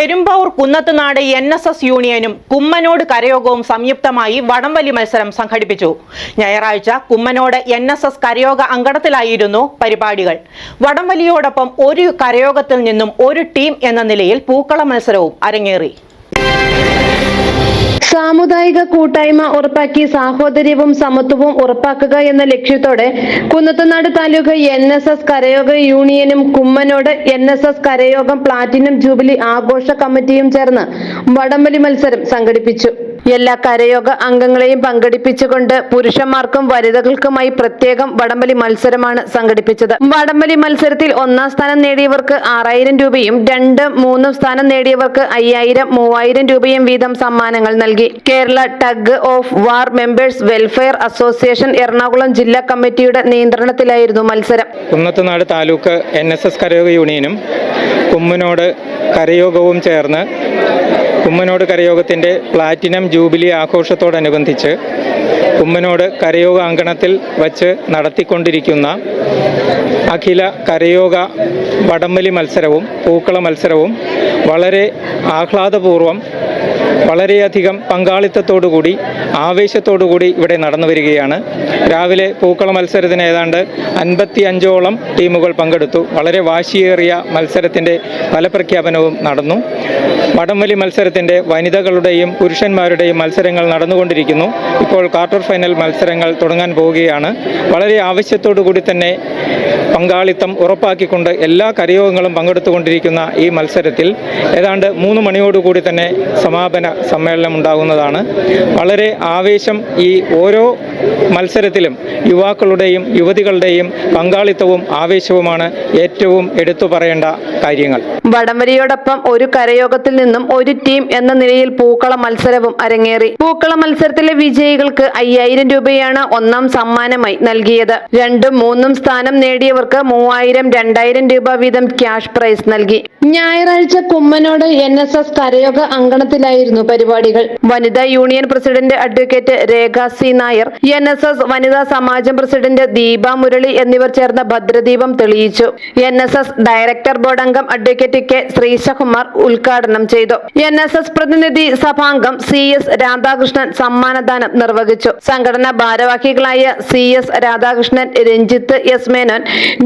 Perumbavoor Kunnathunad N S S യൂണിയനും കുമ്മനോട് കരയോഗവും സംയുക്തമായി വടംവലി മത്സരം സംഘടിപ്പിച്ചു. ഞായറാഴ്ച കുമ്മനോട് എൻ എസ് എസ് കരയോഗ അങ്കണത്തിലായിരുന്നു പരിപാടികൾ. വടംവലിയോടൊപ്പം ഒരു കരയോഗത്തിൽ നിന്നും ഒരു ടീം എന്ന നിലയിൽ പൂക്കള മത്സരവും അരങ്ങേറി. സാമുദായിക കൂട്ടായ്മ ഉറപ്പാക്കി സാഹോദര്യവും സമത്വവും ഉറപ്പാക്കുക എന്ന ലക്ഷ്യത്തോടെ Kunnathunad taluk N S S കരയോഗ യൂണിയനും കുമ്മനോട് എൻ എസ് എസ് കരയോഗം പ്ലാറ്റിനം ജൂബിലി ആഘോഷ കമ്മിറ്റിയും ചേർന്ന് വടംവലി മത്സരം സംഘടിപ്പിച്ചു. എല്ലാ കരയോഗ അംഗങ്ങളെയും പങ്കെടുപ്പിച്ചുകൊണ്ട് പുരുഷന്മാർക്കും വനിതകൾക്കുമായി പ്രത്യേകം വടംവലി മത്സരമാണ് സംഘടിപ്പിച്ചത്. വടംവലി മത്സരത്തിൽ ഒന്നാം സ്ഥാനം നേടിയവർക്ക് ആറായിരം രൂപയും രണ്ട് മൂന്നും സ്ഥാനം നേടിയവർക്ക് അയ്യായിരം മൂവായിരം രൂപയും വീതം സമ്മാനങ്ങൾ നൽകി. Kerala tug of war members welfare association Ernakulam ജില്ലാ കമ്മിറ്റിയുടെ നിയന്ത്രണത്തിലായിരുന്നു മത്സരം. Kunnathunad taluk N S S കരയോഗ യൂണിയനും കുമ്മനോട് കരയോഗവും ചേർന്ന് കുമ്മനോട് കരയോഗത്തിന്റെ പ്ലാറ്റിനം ജൂബിലി ആഘോഷത്തോടനുബന്ധിച്ച് കുമ്മനോട് കരയോഗ അങ്കണത്തിൽ വച്ച് നടത്തിക്കൊണ്ടിരിക്കുന്ന അഖില കരയോഗ വടംവലി മത്സരവും പൂക്കള മത്സരവും വളരെ ആഹ്ലാദപൂർവം വളരെയധികം പങ്കാളിത്തത്തോടുകൂടി ആവേശത്തോടുകൂടി ഇവിടെ നടന്നു വരികയാണ്. രാവിലെ പൂക്കള മത്സരത്തിന് ഏതാണ്ട് അൻപത്തി അഞ്ചോളം ടീമുകൾ പങ്കെടുത്തു. വളരെ വാശിയേറിയ മത്സരത്തിന്റെ ഫലപ്രഖ്യാപനവും നടന്നു. വടംവലി മത്സരത്തിന്റെ വനിതകളുടെയും പുരുഷന്മാരുടെയും മത്സരങ്ങൾ നടന്നുകൊണ്ടിരിക്കുന്നു. ഇപ്പോൾ ക്വാർട്ടർ ഫൈനൽ മത്സരങ്ങൾ തുടങ്ങാൻ പോവുകയാണ്. വളരെ ആവശ്യത്തോടു കൂടി തന്നെ പങ്കാളിത്തം ഉറപ്പാക്കിക്കൊണ്ട് എല്ലാ കരയോഗങ്ങളും പങ്കെടുത്തുകൊണ്ടിരിക്കുന്ന ഈ മത്സരത്തിൽ ഏതാണ്ട് മൂന്ന് മണിയോടുകൂടി തന്നെ സമാപന സമ്മേളനം ഉണ്ടാകുന്നതാണ്. വളരെ ആവേശം ഈ ഓരോ മത്സരത്തിലും യുവാക്കളുടെയും യുവതികളുടെയും പങ്കാളിത്തവും ആവേശവുമാണ് ഏറ്റവും എടുത്തു പറയേണ്ട കാര്യങ്ങൾ. വടംവലിയോടൊപ്പം ഒരു കരയോഗത്തിൽ നിന്നും ഒരു ടീം എന്ന നിലയിൽ പൂക്കള മത്സരവും അരങ്ങേറി. പൂക്കള മത്സരത്തിലെ വിജയികൾക്ക് അയ്യായിരം രൂപയാണ് ഒന്നാം സമ്മാനമായി നൽകിയത്. രണ്ടും മൂന്നും സ്ഥാനം നേടിയവർക്ക് മൂവായിരം രണ്ടായിരം രൂപ വീതം ക്യാഷ് പ്രൈസ് നൽകി. ഞായറാഴ്ച കുമ്മനോട് എൻ എസ് എസ് കരയോഗ അങ്കണത്തിലായിരുന്നു പരിപാടികൾ. വനിതാ union president advocate Rekha C Nair N S S വനിതാ സമാജം പ്രസിഡന്റ് ദീപ മുരളി എന്നിവർ ചേർന്ന ഭദ്രദീപം തെളിയിച്ചു. N S S director board അംഗം അഡ്വക്കേറ്റ് കെ ശ്രീശകുമാർ ഉദ്ഘാടനം ചെയ്തു. എൻ എസ് എസ് പ്രതിനിധി സഭാംഗം സി എസ് രാധാകൃഷ്ണൻ സമ്മാനദാനം നിർവഹിച്ചു. സംഘടനാ ഭാരവാഹികളായ C S Radhakrishnan Ranjith S Menon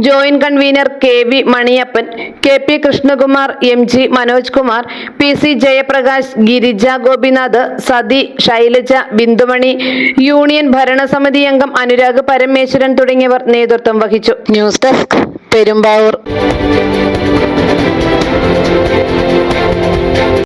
joint convener K V Maniyappan K P Krishnakumar M G Manoj Kumar P C Jayaprakash Girija Gopinath Sathi Shailaja Bindumani union ഭരണസമിതി അംഗം അനുരാഗ് പരമേശ്വരൻ തുടങ്ങിയവർ നേതൃത്വം വഹിച്ചു. News desk Perumbavoor.